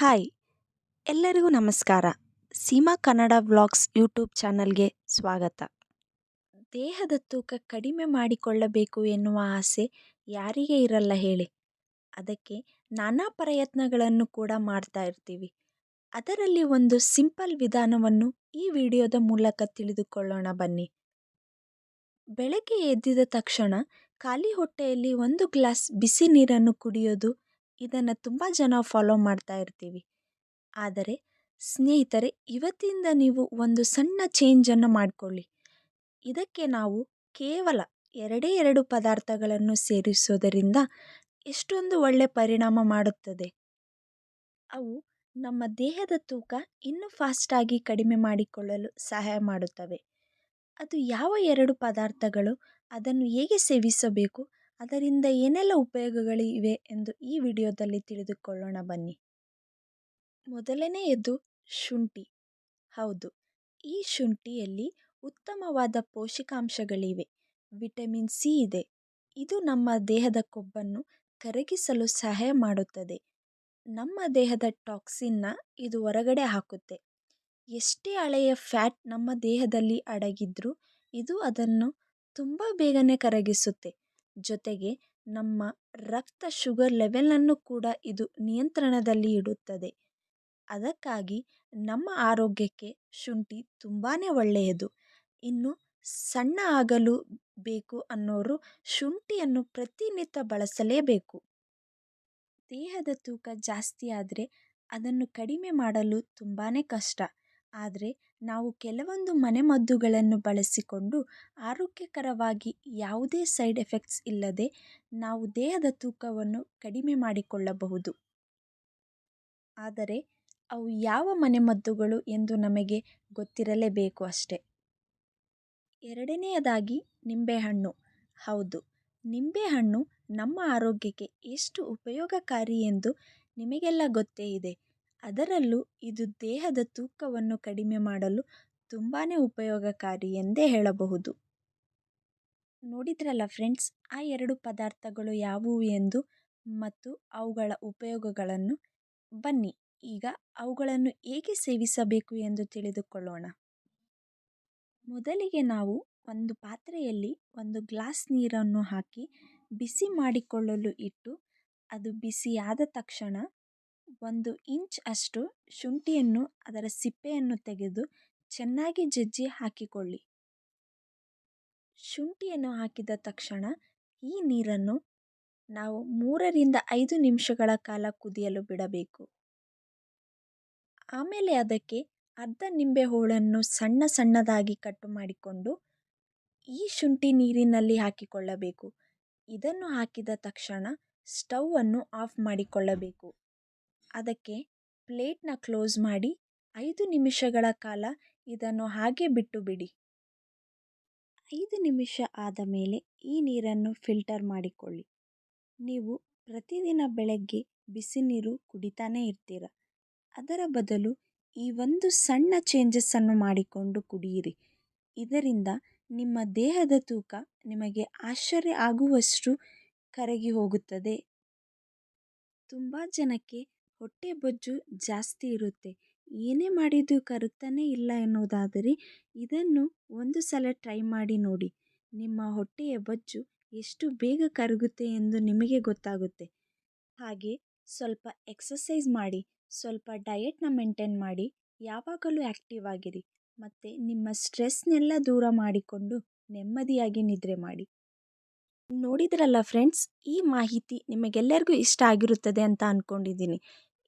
Hi, ಎಲ್ಲರಿಗೂ ನಮಸ್ಕಾರ. Seema Kannada vlogs YouTube ಚಾನಲ್ಗೆ ಸ್ವಾಗತ. ದೇಹದ ತೂಕ ಕಡಿಮೆ ಮಾಡಿಕೊಳ್ಳಬೇಕು ಎನ್ನುವ ಆಸೆ ಯಾರಿಗೆ ಇರಲ್ಲ ಹೇಳಿ. ಅದಕ್ಕೆ ನಾನಾ ಪ್ರಯತ್ನಗಳನ್ನು ಕೂಡ ಮಾಡ್ತಾ ಇರ್ತೀವಿ. ಅದರಲ್ಲಿ ಒಂದು ಸಿಂಪಲ್ ವಿಧಾನವನ್ನು ಈ ವಿಡಿಯೋದ ಮೂಲಕ ತಿಳಿದುಕೊಳ್ಳೋಣ ಬನ್ನಿ. ಬೆಳಗ್ಗೆ ಎದ್ದಿದ ತಕ್ಷಣ ಖಾಲಿ ಹೊಟ್ಟೆಯಲ್ಲಿ ಒಂದು ಗ್ಲಾಸ್ ಬಿಸಿ ನೀರನ್ನು ಕುಡಿಯೋದು ಇದನ್ನು ತುಂಬ ಜನ ಫಾಲೋ ಮಾಡ್ತಾ ಇರ್ತೀವಿ. ಆದರೆ ಸ್ನೇಹಿತರೆ, ಇವತ್ತಿಂದ ನೀವು ಒಂದು ಸಣ್ಣ ಚೇಂಜನ್ನು ಮಾಡಿಕೊಳ್ಳಿ. ಇದಕ್ಕೆ ನಾವು ಕೇವಲ ಎರಡೇ ಎರಡು ಪದಾರ್ಥಗಳನ್ನು ಸೇರಿಸೋದರಿಂದ ಎಷ್ಟೊಂದು ಒಳ್ಳೆ ಪರಿಣಾಮ ಮಾಡುತ್ತದೆ. ಅವು ನಮ್ಮ ದೇಹದ ತೂಕ ಇನ್ನೂ ಫಾಸ್ಟಾಗಿ ಕಡಿಮೆ ಮಾಡಿಕೊಳ್ಳಲು ಸಹಾಯ ಮಾಡುತ್ತವೆ. ಅದು ಯಾವ ಎರಡು ಪದಾರ್ಥಗಳು ಅದನ್ನು ಹೇಗೆ ಸೇವಿಸಬೇಕು? ಅದರಿಂದ ಏನೆಲ್ಲ ಉಪಯೋಗಗಳಿವೆ ಎಂದು ಈ ವಿಡಿಯೋದಲ್ಲಿ ತಿಳಿದುಕೊಳ್ಳೋಣ ಬನ್ನಿ. ಮೊದಲನೆಯದು ಶುಂಠಿ. ಹೌದು, ಈ ಶುಂಠಿಯಲ್ಲಿ ಉತ್ತಮವಾದ ಪೋಷಕಾಂಶಗಳಿವೆ. ವಿಟಮಿನ್ ಸಿ ಇದೆ. ಇದು ನಮ್ಮ ದೇಹದ ಕೊಬ್ಬನ್ನು ಕರಗಿಸಲು ಸಹಾಯ ಮಾಡುತ್ತದೆ. ನಮ್ಮ ದೇಹದ ಟಾಕ್ಸಿನ್ನ ಇದು ಹೊರಗಡೆ ಹಾಕುತ್ತೆ. ಎಷ್ಟೇ ಹಳೆಯ ಫ್ಯಾಟ್ ನಮ್ಮ ದೇಹದಲ್ಲಿ ಅಡಗಿದ್ರೂ ಇದು ಅದನ್ನು ತುಂಬ ಬೇಗನೆ ಕರಗಿಸುತ್ತೆ. ಜೊತೆಗೆ ನಮ್ಮ ರಕ್ತ ಶುಗರ್ ಲೆವೆಲನ್ನು ಕೂಡ ಇದು ನಿಯಂತ್ರಣದಲ್ಲಿ ಇಡುತ್ತದೆ. ಅದಕ್ಕಾಗಿ ನಮ್ಮ ಆರೋಗ್ಯಕ್ಕೆ ಶುಂಠಿ ತುಂಬಾ ಒಳ್ಳೆಯದು. ಇನ್ನು ಸಣ್ಣ ಆಗಲು ಬೇಕು ಅನ್ನೋರು ಶುಂಠಿಯನ್ನು ಪ್ರತಿನಿತ್ಯ ಬಳಸಲೇಬೇಕು. ದೇಹದ ತೂಕ ಜಾಸ್ತಿ ಆದರೆ ಅದನ್ನು ಕಡಿಮೆ ಮಾಡಲು ತುಂಬಾ ಕಷ್ಟ. ಆದರೆ ನಾವು ಕೆಲವೊಂದು ಮನೆಮದ್ದುಗಳನ್ನು ಬಳಸಿಕೊಂಡು ಆರೋಗ್ಯಕರವಾಗಿ ಯಾವುದೇ ಸೈಡ್ ಎಫೆಕ್ಟ್ಸ್ ಇಲ್ಲದೆ ನಾವು ದೇಹದ ತೂಕವನ್ನು ಕಡಿಮೆ ಮಾಡಿಕೊಳ್ಳಬಹುದು. ಆದರೆ, ಅವು ಯಾವ ಮನೆಮದ್ದುಗಳು ಎಂದು ನಮಗೆ ಗೊತ್ತಿರಲೇಬೇಕು ಅಷ್ಟೆ. ಎರಡನೆಯದಾಗಿ ನಿಂಬೆಹಣ್ಣು. ಹೌದು, ನಿಂಬೆಹಣ್ಣು ನಮ್ಮ ಆರೋಗ್ಯಕ್ಕೆ ಎಷ್ಟು ಉಪಯೋಗಕಾರಿ ಎಂದು ನಿಮಗೆಲ್ಲ ಗೊತ್ತೇ ಇದೆ. ಅದರಲ್ಲೂ ಇದು ದೇಹದ ತೂಕವನ್ನು ಕಡಿಮೆ ಮಾಡಲು ತುಂಬಾ ಉಪಯೋಗಕಾರಿ ಎಂದೇ ಹೇಳಬಹುದು. ನೋಡಿದ್ರಲ್ಲ ಫ್ರೆಂಡ್ಸ್, ಆ ಎರಡು ಪದಾರ್ಥಗಳು ಯಾವುವು ಎಂದು ಮತ್ತು ಅವುಗಳ ಉಪಯೋಗಗಳನ್ನು? ಬನ್ನಿ, ಈಗ ಅವುಗಳನ್ನು ಹೇಗೆ ಸೇವಿಸಬೇಕು ಎಂದು ತಿಳಿದುಕೊಳ್ಳೋಣ. ಮೊದಲಿಗೆ ನಾವು ಒಂದು ಪಾತ್ರೆಯಲ್ಲಿ ಒಂದು ಗ್ಲಾಸ್ ನೀರನ್ನು ಹಾಕಿ ಬಿಸಿ ಮಾಡಿಕೊಳ್ಳಲು ಇಟ್ಟು, ಅದು ಬಿಸಿಯಾದ ತಕ್ಷಣ ಒಂದು ಇಂಚ್ ಅಷ್ಟು ಶುಂಠಿಯನ್ನು, ಅದರ ಸಿಪ್ಪೆಯನ್ನು ತೆಗೆದು ಚೆನ್ನಾಗಿ ಜಜ್ಜಿ ಹಾಕಿಕೊಳ್ಳಿ. ಶುಂಠಿಯನ್ನು ಹಾಕಿದ ತಕ್ಷಣ ಈ ನೀರನ್ನು ನಾವು ಮೂರರಿಂದ ಐದು ನಿಮಿಷಗಳ ಕಾಲ ಕುದಿಯಲು ಬಿಡಬೇಕು. ಆಮೇಲೆ ಅದಕ್ಕೆ ಅರ್ಧ ನಿಂಬೆ ಹೋಳನ್ನು ಸಣ್ಣ ಸಣ್ಣದಾಗಿ ಕಟ್ಟು ಮಾಡಿಕೊಂಡು ಈ ಶುಂಠಿ ನೀರಿನಲ್ಲಿ ಹಾಕಿಕೊಳ್ಳಬೇಕು. ಇದನ್ನು ಹಾಕಿದ ತಕ್ಷಣ ಸ್ಟವನ್ನು ಆಫ್ ಮಾಡಿಕೊಳ್ಳಬೇಕು. ಅದಕ್ಕೆ ಪ್ಲೇಟ್ನ ಕ್ಲೋಸ್ ಮಾಡಿ ಐದು ನಿಮಿಷಗಳ ಕಾಲ ಇದನ್ನು ಹಾಗೆ ಬಿಟ್ಟು ಬಿಡಿ ಐದು ನಿಮಿಷ ಆದ ಮೇಲೆ ಈ ನೀರನ್ನು ಫಿಲ್ಟರ್ ಮಾಡಿಕೊಳ್ಳಿ. ನೀವು ಪ್ರತಿದಿನ ಬೆಳಗ್ಗೆ ಬಿಸಿ ನೀರು ಕುಡಿತಾನೇ ಇರ್ತೀರ. ಅದರ ಬದಲು ಈ ಒಂದು ಸಣ್ಣ ಚೇಂಜಸ್ಸನ್ನು ಮಾಡಿಕೊಂಡು ಕುಡಿಯಿರಿ. ಇದರಿಂದ ನಿಮ್ಮ ದೇಹದ ತೂಕ ನಿಮಗೆ ಆಶ್ಚರ್ಯ ಆಗುವಷ್ಟು ಕರಗಿ ಹೋಗುತ್ತದೆ. ತುಂಬ ಜನಕ್ಕೆ ಹೊಟ್ಟೆ ಬೊಜ್ಜು ಜಾಸ್ತಿ ಇರುತ್ತೆ. ಏನೇ ಮಾಡಿದ್ದು ಕರಗ್ತಾನೇ ಇಲ್ಲ ಎನ್ನುವುದಾದರೆ ಇದನ್ನು ಒಂದು ಸಲ ಟ್ರೈ ಮಾಡಿ ನೋಡಿ. ನಿಮ್ಮ ಹೊಟ್ಟೆಯ ಬೊಜ್ಜು ಎಷ್ಟು ಬೇಗ ಕರಗುತ್ತೆ ಎಂದು ನಿಮಗೆ ಗೊತ್ತಾಗುತ್ತೆ. ಹಾಗೆ ಸ್ವಲ್ಪ ಎಕ್ಸಸೈಸ್ ಮಾಡಿ, ಸ್ವಲ್ಪ ಡಯೆಟ್ನ ಮೇಂಟೈನ್ ಮಾಡಿ, ಯಾವಾಗಲೂ ಆ್ಯಕ್ಟಿವ್ ಆಗಿರಿ. ಮತ್ತು ನಿಮ್ಮ ಸ್ಟ್ರೆಸ್ನೆಲ್ಲ ದೂರ ಮಾಡಿಕೊಂಡು ನೆಮ್ಮದಿಯಾಗಿ ನಿದ್ರೆ ಮಾಡಿ. ನೋಡಿದ್ರಲ್ಲ ಫ್ರೆಂಡ್ಸ್, ಈ ಮಾಹಿತಿ ನಿಮಗೆಲ್ಲರಿಗೂ ಇಷ್ಟ ಆಗಿರುತ್ತದೆ ಅಂತ ಅಂದ್ಕೊಂಡಿದ್ದೀನಿ